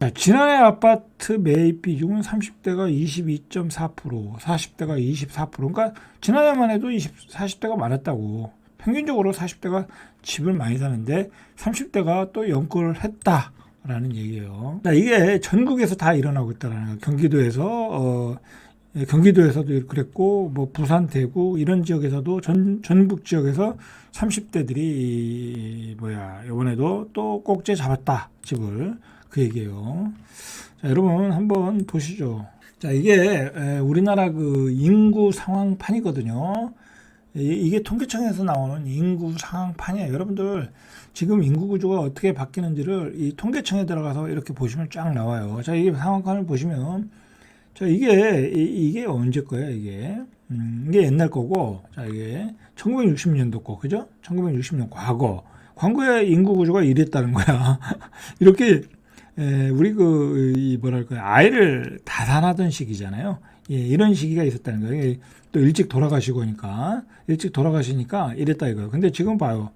자, 지난해 아파트 매입 비중은 30대가 22.4%, 40대가 24%. 그러니까 지난해만 해도 20, 40대가 많았다고. 평균적으로 40대가 집을 많이 사는데 30대가 또 연끌을 했다 라는 얘기예요. 자, 이게 전국에서 다 일어나고 있다라는 거예요. 경기도에서 어, 예, 경기도에서도 그랬고 뭐 부산, 대구 이런 지역에서도 전 전북 지역에서 30대들이 뭐야 이번에도 또 꼭지 잡았다 집을 그 얘기예요. 자, 여러분 한번 보시죠. 자, 이게 에, 우리나라 그 인구 상황판이거든요. 이- 이게 통계청에서 나오는 인구 상황판이에요. 여러분들 지금 인구 구조가 어떻게 바뀌는지를 이 통계청에 들어가서 이렇게 보시면 쫙 나와요. 자, 이게 상황판을 보시면 자, 이게 이, 게 언제 거예요, 이게? 음, 이게 옛날 거고. 자, 이게 1960년도 거. 그죠? 1960년 과거. 과거의 인구 구조가 이랬다는 거야. 이렇게 에, 우리 그, 이 뭐랄까요. 아이를 다산하던 시기잖아요. 예, 이런 시기가 있었다는 거예요. 이게 또 일찍 돌아가시고 하니까, 일찍 돌아가시니까 이랬다 이거예요. 근데 지금 봐요.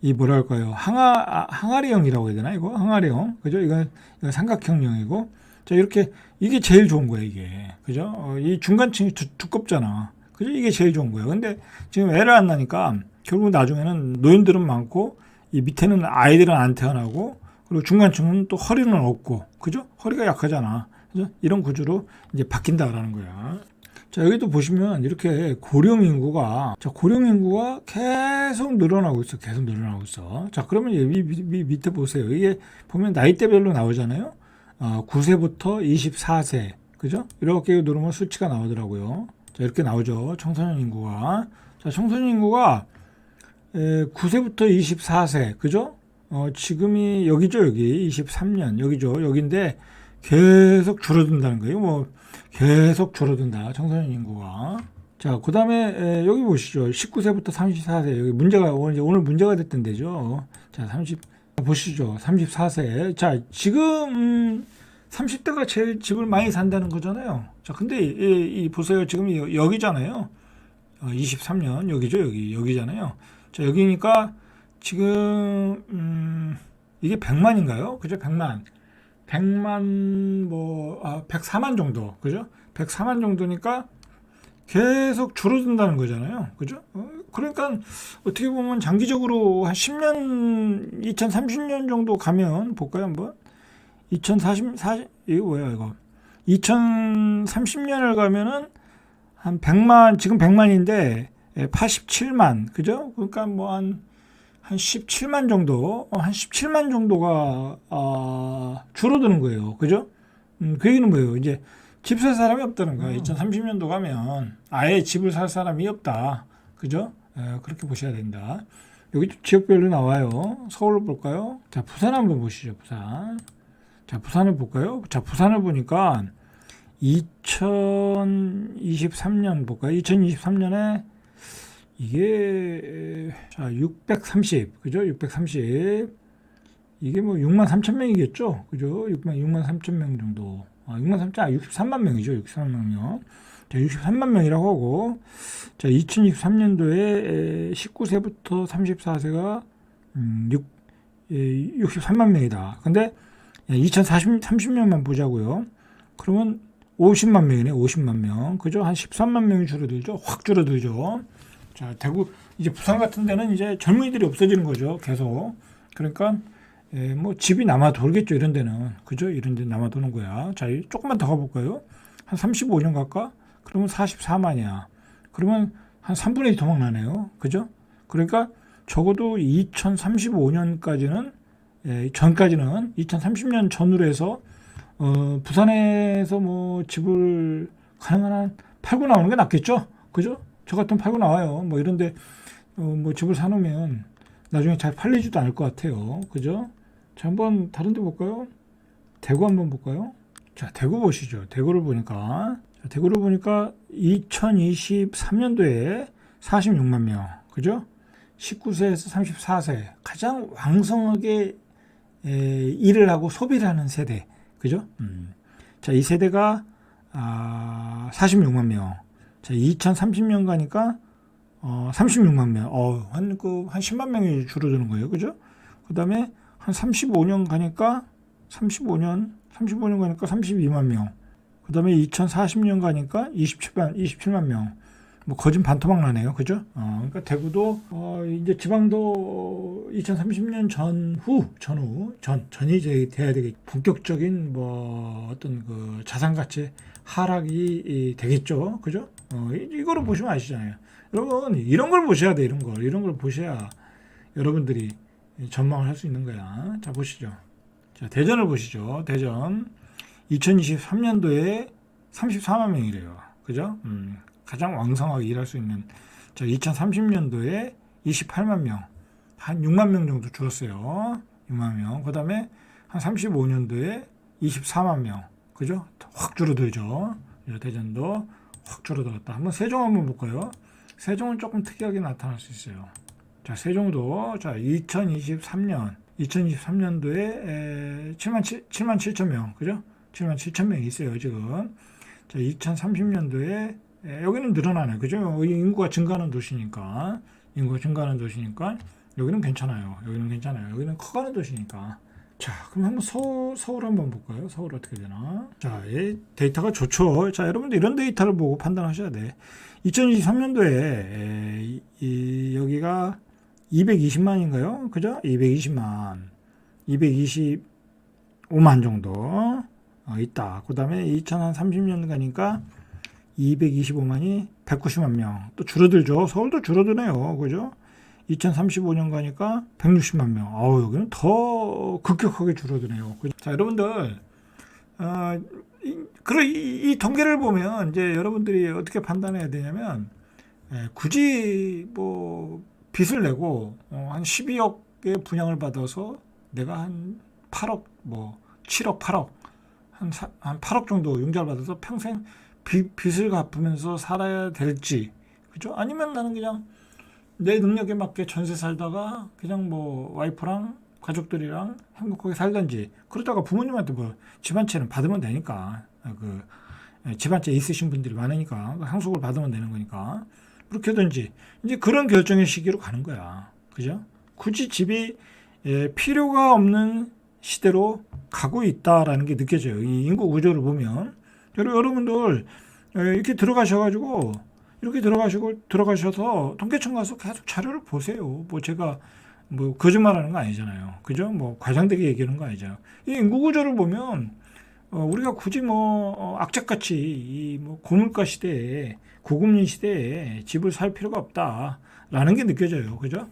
이 뭐랄까요. 항아, 아, 항아리형이라고 해야 되나, 이거? 항아리형. 그죠? 이건, 삼각형형이고. 자, 이렇게, 이게 제일 좋은 거예요, 이게. 그죠? 어, 이 중간층이 두, 두껍잖아. 그죠? 이게 제일 좋은 거예요. 근데 지금 애를 안 나니까 결국 나중에는 노인들은 많고, 이 밑에는 아이들은 안 태어나고, 그리고 중간층은 또 허리는 없고, 그죠? 허리가 약하잖아. 그죠? 이런 구조로 이제 바뀐다라는 거야. 자, 여기도 보시면 이렇게 고령 인구가, 자, 고령 인구가 계속 늘어나고 있어. 계속 늘어나고 있어. 자, 그러면 밑- 밑- 밑에 보세요. 이게 보면 나이대별로 나오잖아요. 어, 9세부터 24세. 그죠? 이렇게 누르면 수치가 나오더라고요. 자, 이렇게 나오죠. 청소년 인구가. 자, 청소년 인구가 에, 9세부터 24세. 그죠? 어, 지금이 여기죠, 여기. 23년. 여기죠. 여기인데 계속 줄어든다는 거예요. 뭐, 계속 줄어든다. 청소년 인구가. 자, 그 다음에 여기 보시죠. 19세부터 34세. 여기 문제가, 오늘 오늘 문제가 됐던 데죠. 자, 30, 보시죠. 34세. 자, 지금, 음, 30대가 제일 집을 많이 산다는 거잖아요. 자, 근데 이, 이 보세요. 지금 여- 여기잖아요. 어, 23년. 여기죠, 여기. 여기잖아요. 자, 여기니까 지금, 음, 이게 100만인가요? 그죠? 100만. 100만, 뭐, 아, 104만 정도. 그죠? 104만 정도니까 계속 줄어든다는 거잖아요. 그죠? 어, 그러니까 어떻게 보면 장기적으로 한 10년, 2030년 정도 가면 볼까요, 한번? 2040, 40, 이거 뭐야, 이거? 2030년을 가면은 한 100만, 지금 100만인데 87만, 그죠? 그러니까 뭐 한, 한 17만 정도, 어, 한 17만 정도가, 아, 줄어드는 거예요. 그죠? 음, 그 얘기는 뭐예요? 이제 집 살 사람이 없다는 거예요. 2030년도 가면 아예 집을 살 사람이 없다. 그죠? 에, 그렇게 보셔야 된다. 여기 지역별로 나와요. 서울을 볼까요? 자, 부산 한번 보시죠. 부산. 자, 부산을 볼까요? 자, 부산을 보니까 2023년 볼까요? 2023년에 이게 자, 630. 그죠? 630. 이게 뭐 6만 3천 명이겠죠? 그죠? 6만 6만 3천 명 정도. 아, 6만 3천 아 63만 명이죠. 63만 명요. 자, 63만 명이라고 하고 자, 2023년도에 19세부터 34세가 음, 6 63만 명이다. 근데 2040 30년만 보자고요. 그러면 50만 명이네. 50만 명. 그죠? 한 13만 명이 줄어들죠. 확 줄어들죠. 자, 대구 이제 부산 같은 데는 이제 젊은이들이 없어지는 거죠. 계속. 그러니까 예, 뭐 집이 남아 돌겠죠. 이런 데는. 그죠? 이런 데 남아 도는 거야. 자, 이 조금만 더 가 볼까요? 한 35년 갈까? 그러면 44만이야. 그러면 한 3분의 1 도망 나네요. 그죠? 그러니까 적어도 2035년까지는 예, 전까지는 2030년 전후로 해서 어, 부산에서 뭐 집을 가능한 한 팔고 나오는 게 낫겠죠? 그죠? 저 같으면 팔고 나와요. 뭐 이런데 어, 뭐 집을 사놓으면 나중에 잘 팔리지도 않을 것 같아요. 그죠? 자, 한번 다른 데 볼까요? 대구 한번 볼까요? 자, 대구 보시죠. 대구를 보니까 자, 대구를 보니까 2023년도에 46만 명. 그죠? 19세에서 34세 가장 왕성하게 에, 일을 하고 소비를 하는 세대. 그죠? 음. 자, 이 세대가 아, 46만 명. 자, 2030년 가니까 어, 36만 명. 어, 한, 그, 한 10만 명이 줄어드는 거예요. 그죠? 그 다음에 한 35년 가니까 35년 35년 가니까 32만 명. 그 다음에 2040년 가니까 27만 27만 명. 뭐 거진 반토막 나네요. 그죠? 어, 그러니까 대구도 어, 이제 지방도 2030년 전후 전후 전 전이 이제 돼야 되겠 본격적인 뭐 어떤 그 자산 가치 하락이 이, 되겠죠. 그죠? 어, 이- 이거를 보시면 아시잖아요. 여러분 이런 걸 보셔야 돼. 이런 걸 이런 걸 보셔야 여러분들이 전망을 할 수 있는 거야. 자 보시죠. 자 대전을 보시죠. 대전 2023년도에 34만 명이래요. 그죠? 음, 가장 왕성하게 일할 수 있는 자 2030년도에 28만 명, 한 6만 명 정도 줄었어요. 6만 명. 그 다음에 한 35년도에 24만 명, 그죠? 확 줄어들죠. 이 대전도 확 줄어들었다. 한번 세종 한번 볼까요? 세종은 조금 특이하게 나타날 수 있어요. 자 세종도 자 2023년 2023년도에 7만 7, 7만 7천 명, 그죠? 7만 7천 명이 있어요 지금. 자 2030년도에 여기는 늘어나네, 그죠? 인구가 증가하는 도시니까 인구가 증가하는 도시니까 여기는 괜찮아요. 여기는 괜찮아요. 여기는 커가는 도시니까. 자, 그럼 한번 서울, 서울 한번 볼까요? 서울 어떻게 되나? 자, 이 데이터가 좋죠. 자, 여러분들 이런 데이터를 보고 판단하셔야 돼. 2023년도에 이, 이, 여기가 220만인가요? 그죠? 220만. 225만 정도 어, 있다. 그 다음에 2030년 가니까 225만이 190만 명. 또 줄어들죠. 서울도 줄어드네요. 그죠? 2035년 가니까 160만 명. 아우, 여기는 더 급격하게 줄어드네요. 그죠? 자, 여러분들, 어, 이, 그런 이, 이 통계를 보면 이제 여러분들이 어떻게 판단해야 되냐면, 예, 굳이 뭐 빚을 내고 어, 한 12억의 분양을 받아서 내가 한 8억, 뭐 7억, 8억, 한, 사, 한 8억 정도 융자를 받아서 평생 빚, 빚을 갚으면서 살아야 될지, 그죠? 아니면 나는 그냥 내 능력에 맞게 전세 살다가 그냥 뭐 와이프랑 가족들이랑 행복하게 살던지 그러다가 부모님한테 뭐 집안채는 받으면 되니까 그 집안채 있으신 분들이 많으니까 그 상속을 받으면 되는 거니까 그렇게든지 이제 그런 결정의 시기로 가는 거야. 그죠? 굳이 집이 예, 필요가 없는 시대로 가고 있다라는 게 느껴져요. 이 인구 구조를 보면 여러- 여러분들 예, 이렇게 들어가셔가지고 이렇게 들어가시고 들어가셔서 통계청 가서 계속 자료를 보세요. 뭐 제가 뭐 거짓말하는 거 아니잖아요. 그죠? 뭐 과장되게 얘기하는 거 아니잖아요. 이 인구 구조를 보면 어, 우리가 굳이 뭐 어, 악착같이 이 뭐 고물가 시대에 고금리 시대에 집을 살 필요가 없다라는 게 느껴져요. 그죠?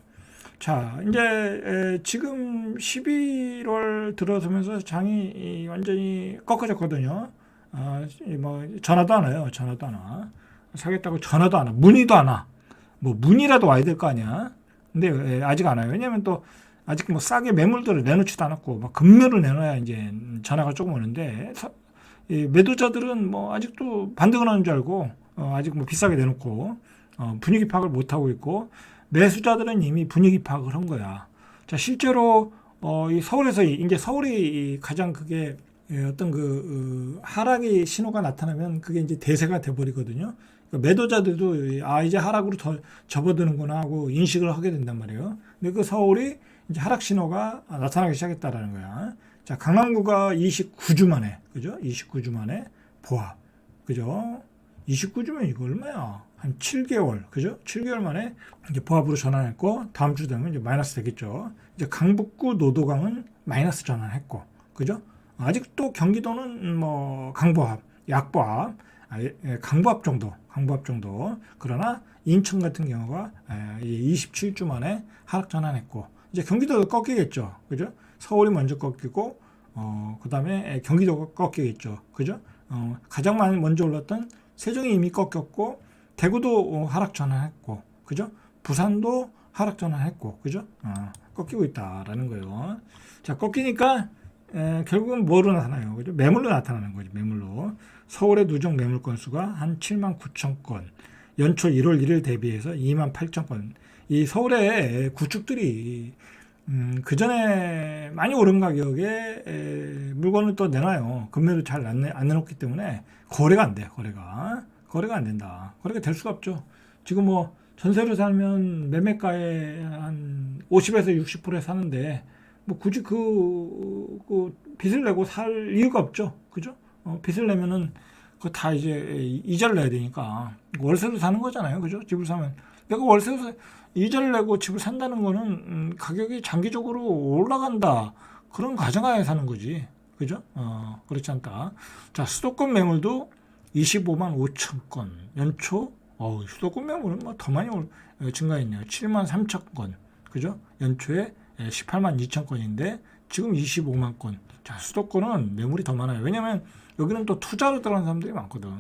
자, 이제 에, 지금 11월 들어서면서 장이 이, 완전히 꺾어졌거든요. 아, 이뭐 전화도 안 와요. 전화도 안 와. 사겠다고 전화도 안 와. 문의도 안 와. 뭐 문의라도 와야 될 거 아니야. 근데 왜 아직 안 와요. 왜냐면 또 아직 뭐 싸게 매물들을 내놓지도 않았고 막 금매를 내놔야 이제 전화가 조금 오는데 사- 이 매도자들은 뭐 아직도 반등을 하는 줄 알고 어, 아직 뭐 비싸게 내놓고 어, 분위기 파악을 못 하고 있고 매수자들은 이미 분위기 파악을 한 거야. 자 실제로 어, 이 서울에서 이- 이제 서울이 이 가장 그게 예, 어떤 그 어, 하락의 신호가 나타나면 그게 이제 대세가 돼버리거든요. 그러니까 매도자들도 이- 아 이제 하락으로 더 접어드는구나 하고 인식을 하게 된단 말이에요. 근데 그 서울이 이제 하락 신호가 나타나기 시작했다라는 거야. 자 강남구가 29주 만에 그죠? 29주 만에 보합 그죠? 29주면 이거 얼마야? 한 7개월 그죠? 7개월 만에 이제 보합으로 전환했고 다음 주 되면 이제 마이너스 되겠죠. 이제 강북구 노도강은 마이너스 전환했고 그죠? 아직도 경기도는 뭐 강보합, 약보합, 아, 예, 예, 강보합 정도, 강보합 정도. 그러나 인천 같은 경우가 예, 27주 만에 하락 전환했고 이제 경기도도 꺾이겠죠, 그죠? 서울이 먼저 꺾이고 어, 그다음에 경기도가 꺾이겠죠, 그죠? 어, 가장 많이 먼저 올랐던 세종이 이미 꺾였고 대구도 어, 하락 전환했고, 그죠? 부산도 하락 전환했고, 그죠? 어, 꺾이고 있다라는 거예요. 자, 꺾이니까 에, 결국은 뭐로 나타나요? 그죠? 매물로 나타나는 거죠. 매물로. 서울의 누적 매물 건수가 한 7만 9천 건. 연초 1월 1일 대비해서 2만 8천 건. 이 서울의 구축들이 음, 그 전에 많이 오른 가격에 에, 물건을 또 내놔요. 금매도 잘안안 내놓기 때문에 거래가 안 돼. 거래가 거래가 안 된다. 거래가 될 수가 없죠. 지금 뭐 전세로 살면 매매가의 한 50에서 60%에 사는데 뭐 굳이 그, 그 빚을 내고 살 이유가 없죠. 그죠? 어, 빚을 내면은 그 다 이제 이자를 내야 되니까 월세로 사는 거잖아요. 그죠? 집을 사면 내가 월세로 사- 이자를 내고 집을 산다는 거는 음, 가격이 장기적으로 올라간다. 그런 가정하에 사는 거지. 그죠? 어, 그렇지 않다. 자, 수도권 매물도 25만 5천 건. 연초, 어 수도권 매물은 뭐 더 많이 올, 어, 증가했네요. 7만 3천 건. 그죠? 연초에 예, 18만 2천 건인데 지금 25만 건. 자, 수도권은 매물이 더 많아요. 왜냐면 여기는 또 투자로 들어간 사람들이 많거든.